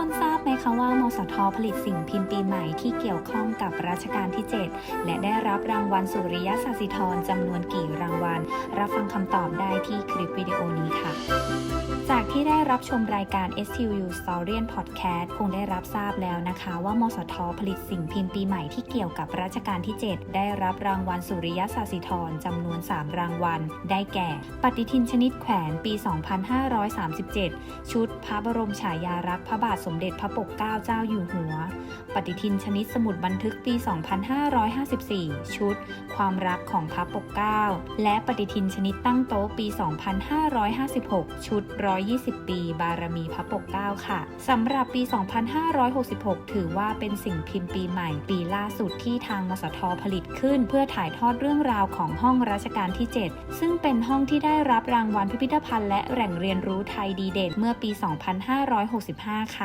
คนทราบไหมคะว่ามสทผลิตสิ่งพิมพ์ปีใหม่ที่เกี่ยวข้องกับรัชกาลที่ 7 และได้รับรางวัลสุริยสัสิธรจำนวนกี่รางวัล รับฟังคำตอบได้ที่คลิปวิดีโอนี้ค่ะ ที่ได้รับชมรายการ STU Storian Podcast คงได้รับทราบแล้วนะคะ ว่ามสทผลิตสิ่งพิมพ์ปีใหม่ที่เกี่ยวกับรัชกาลที่ 7 ได้รับรางวัลสุริยสาสิธรจำนวน 3 รางวัล ได้แก่ ปฏิทินชนิดแขวนปี 2537 ชุดพระบรมฉายารักษ์พระบาทสมเด็จพระปกเกล้าเจ้าอยู่หัว ปฏิทินชนิดสมุดบันทึกปี 2554 ชุด ความรักของพระปกเกล้าและปฏิทินชนิดตั้งโต๊ะปี 2556 ชุด120ปี บารมีพระปกเกล้าค่ะสำหรับปี 2566 ถือว่าเป็นสิ่งพิมพ์ปีใหม่ปีล่าสุดที่ทางมสทผลิตขึ้น เพื่อถ่ายทอดเรื่องราวของห้องรัชกาลที่ 7 ซึ่งเป็นห้องที่ได้รับรางวัลพิพิธภัณฑ์และแหล่งเรียนรู้ไทยดีเด่นเมื่อปี 2565 ค่ะ